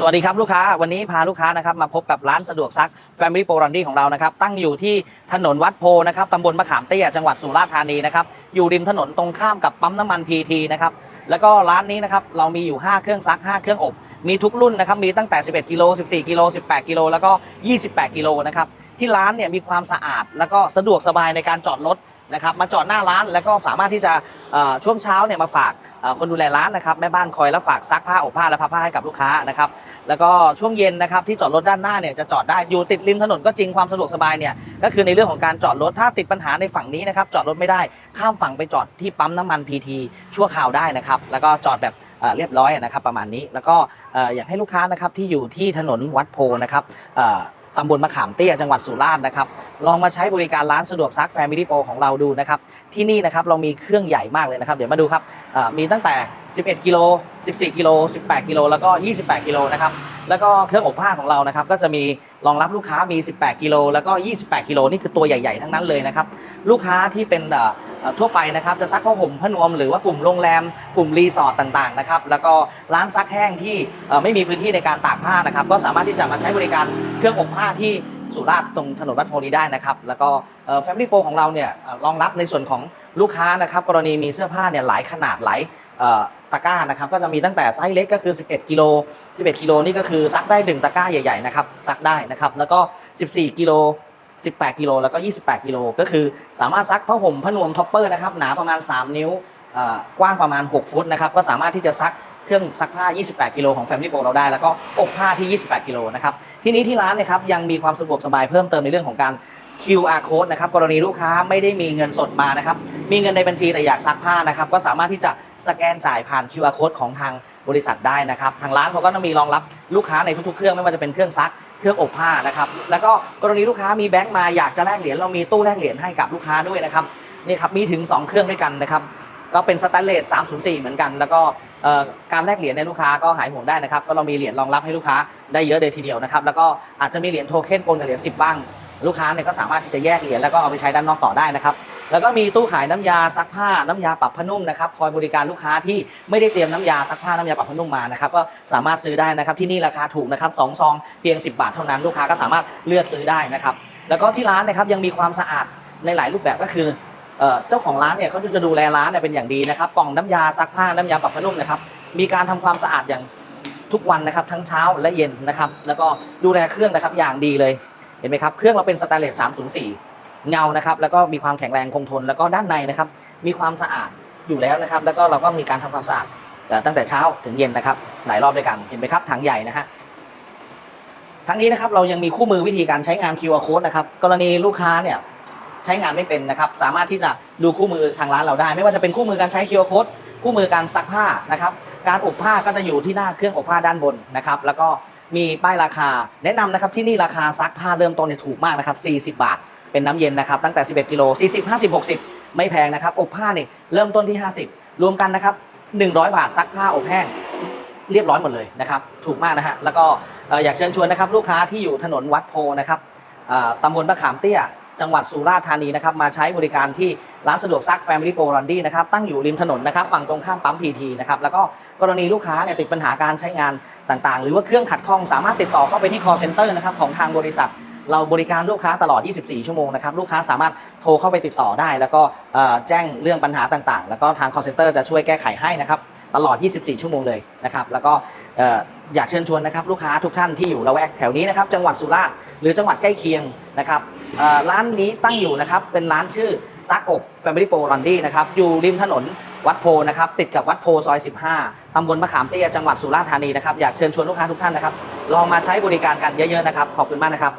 สวัสดีครับลูกค้าวันนี้พาลูกค้านะครับมาพบกับร้านสะดวกซัก Family p o r a n d y ของเรานะครับตั้งอยู่ที่ถนนวัดโพนะครับตำบลมะขามเตี้ยจังหวัดสุราษฎร์ธานีนะครับอยู่ริมถนนตรงข้ามกับปั๊มน้ำมันพีทีนะครับแล้วก็ร้านนี้นะครับเรามีอยู่ 5 เครื่องซัก 5 เครื่องอบมีทุกรุ่นนะครับมีตั้งแต่ 11 กิโล 14 กิโล 18 กิโลแล้วก็ 28 กิโลนะครับที่ร้านเนี่ยมีความสะอาด แล้วก็สะดวกสบายในการจอดรถนะครับมาจอดหน้าร้านแล้วก็สามารถที่จะช่วงเช้าเนี่ยมาฝาก คนดูแลร้านนะครับแม่บ้านคอยรับฝากซักผ้าอบผ้าและพับผ้าให้กับลูกค้านะครับแล้วก็ช่วงเย็นนะครับที่จอดรถด้านหน้าเนี่ยจะจอดได้อยู่ติดริมถนนก็จริงความสะดวกสบายเนี่ยก็คือในเรื่องของการจอดรถถ้าติดปัญหาในฝั่งนี้นะครับจอดรถไม่ได้ข้ามฝั่งไปจอดที่ปั๊มน้ำมันพีทีชั่วคราวได้นะครับแล้วก็จอดแบบเรียบร้อยนะครับประมาณนี้ แล้วก็อยากให้ลูกค้านะครับที่อยู่ที่ถนนวัดโพนะครับ ตำบลมะขามเตี้ยจังหวัดสุราษฎร์นะครับ ลองมาใช้บริการร้านสะดวกซัก Family Pro ของเราดูนะครับ ที่นี่นะครับเรามีเครื่องใหญ่มากเลยนะครับ เดี๋ยวมาดูครับมีตั้งแต่ 11 กิโล 14 กิโล 18 กิโล แล้วก็ 28 กิโลนะครับ แล้วก็เครื่องอบผ้าของเรานะครับ ก็จะมีรองรับลูกค้ามี 18 กิโล แล้วก็ 28 กิโล นี่คือตัวใหญ่ๆ ทั้งนั้นเลยนะครับ ลูกค้าที่เป็น ทั่วไปนะครับจะซักผ้าห่มผ้านวมหรือว่ากลุ่มโรงแรมกลุ่มรีสอร์ทต่างๆนะครับแล้วก็ร้านซักแห้งที่ไม่มีพื้นที่ในการตากผ้านะครับก็สามารถที่จะมาใช้บริการเครื่องอบผ้าที่สุราษฎร์ตรงถนนวัดโพนี้ได้นะครับแล้วก็แฟมิลี่โปรของเราเนี่ยรองรับในส่วนของลูกค้านะครับกรณีมีเสื้อผ้าเนี่ยหลายขนาดหลายตะกร้านะครับก็จะมีตั้งแต่ไซส์เล็กก็คือ 11 กิโล 11 กิโลนี่ก็คือซักได้ 1 ตะกร้าใหญ่ๆนะครับซักได้นะครับแล้วก็ 14 กิโล 18 กิโลแล้วก็ 28 กิโลก็คือสามารถซักผ้าห่มผ้านวมท็อปเปอร์นะครับหนาประมาณ 3 นิ้วกว้างประมาณ 6 ฟุตนะครับก็สามารถที่จะซักเครื่องซักผ้า 28 กิโลของ Family Pro เราได้ แล้วก็อบผ้าที่ 28 กิโลนะครับที่นี้ที่ร้านเนะครับยังมีความสะดวกสบายเพิ่มเติมในเรื่องของการ QR code นะครับกรณีลูกค้าไม่ได้มีเงินสดมานะครับมีเงินในบัญชีแต่อยากซักผ้านะครับก็สามารถที่จะสแกนจ่ายผ่าน QR code ของทางบริษัทได้นะครับทางร้านเขาก็ต้องมีรองรับลูกค้าในทุกๆเครื่องไม่ว่าจะเป็นเครื่องซัก เครื่องอบผ้านะครับแล้วก็กรณีลูกค้ามีแบงค์มาอยากจะแลกเหรียญเรามีตู้แลกเหรียญให้กับลูกค้าด้วยนะครับนี่ครับมีถึง 2 เครื่องด้วยกันนะครับก็เป็นสแตนเลส 304 เหมือนกัน แล้วก็การแลกเหรียญในลูกค้าก็หายห่วงได้นะครับก็เรามีเหรียญรองรับให้ลูกค้าได้เยอะเลยทีเดียวนะครับแล้วก็อาจจะมีเหรียญโทเค็นปนกับเหรียญ10บ้างลูกค้าเนี่ยก็สามารถที่จะแยกเหรียญแล้วก็เอาไปใช้ด้านนอกต่อได้นะครับ แล้วก็มีตู้ขายน้ำยาซักผ้าน้ำยาปรับผ้านุ่มนะครับคอยบริการลูกค้าที่ไม่ได้เตรียมน้ำยาซักผ้าน้ำยาปรับผ้านุ่มมานะครับก็สามารถซื้อได้นะครับที่นี่ราคาถูกนะครับสองซองเพียง 10 บาทเท่านั้นลูกค้าก็สามารถเลือกซื้อได้นะครับแล้วก็ที่ร้านนะครับยังมีความสะอาดในหลายรูปแบบก็คือเจ้าของร้านเนี่ยเขาจะดูแลร้านเนี่ยเป็นอย่างดีนะครับกล่องน้ำยาซักผ้าน้ำยาปรับผ้านุ่มนะครับมีการทำความสะอาดอย่างทุกวันนะครับทั้งเช้าและเย็นนะครับแล้วก็ดูแลเครื่องนะครับอย่างดีเลยเห็นไหมครับเครื่องเราเป็นสแตนเลส304 เงานะครับแล้วก็มีความแข็งแรงคงทนแล้วก็ด้านในนะครับมีความสะอาดอยู่แล้วนะครับ แล้วก็เราก็มีการทำความสะอาดตั้งแต่เช้าถึงเย็นนะครับ หลายรอบด้วยกันเห็นไหมครับถังใหญ่นะฮะทั้งนี้นะครับเรายังมีคู่มือวิธีการใช้งาน QR code นะครับกรณีลูกค้าเนี่ยใช้งานไม่เป็นนะครับสามารถที่จะดูคู่มือทางร้านเราได้ ไม่ว่าจะเป็นคู่มือการใช้ QR code คู่มือการซักผ้านะครับการอบผ้าก็จะอยู่ที่หน้าเครื่องอบผ้าด้านบนนะครับแล้วก็มีป้ายราคาแนะนำนะครับที่นี่ราคาซักผ้าเริ่มต้นเนี่ยถูกมากนะครับ40 บาท เป็นน้ำเย็นนะครับตั้งแต่ 11 กิโล 40 50 60 ไม่แพงนะครับ อบผ้าเนี่ยเริ่มต้นที่ 50 รวมกันนะครับ 100 บาทซักผ้าอบแห้งเรียบร้อยหมดเลยนะครับ ถูกมากนะฮะ แล้วก็อยากเชิญชวนนะครับ ลูกค้าที่อยู่ถนนวัดโพนะครับตำบลมะขามเตี้ย จังหวัดสุราษฎร์ธานีนะครับ มาใช้บริการที่ร้านสะดวกซัก Family Pro r u n d y นะครับ ตั้งอยู่ริมถนนนะครับ ฝั่งตรงข้ามปั๊มพีทีนะครับ แล้วก็กรณีลูกค้าเนี่ยติดปัญหาการใช้งานต่างๆ หรือว่าเครื่องขัดข้องสามารถติดต่อเข้าไปที่ call center นะครับของทางบริษัท เราบริการลูกค้าตลอด 24 ชั่วโมงนะครับ ลูกค้าสามารถโทรเข้าไปติดต่อได้ แล้วก็แจ้งเรื่องปัญหาต่างๆ แล้วก็ทาง call center จะช่วยแก้ไขให้นะครับตลอด 24 ชั่วโมงเลยนะครับ แล้วก็อยากเชิญชวนนะครับลูกค้าทุกท่านที่อยู่ละแวกแถวนี้นะครับ จังหวัดสุราษฎร์หรือจังหวัดใกล้เคียงนะครับร้านนี้ตั้งอยู่นะครับ เป็นร้านชื่อซักอบ Family Pro r u n d y นะครับ อยู่ริมถนนวัดโพนะครับ ติดกับวัดโพซอย 15 ตำบลมะขามเตี้ยจังหวัดสุราษฎร์ธานีนะครับ อยากเชิญชวนลูกค้าทุกท่านนะครับ ลองมาใช้บริการกันเยอะๆนะครับ ขอบคุณมากนะครับ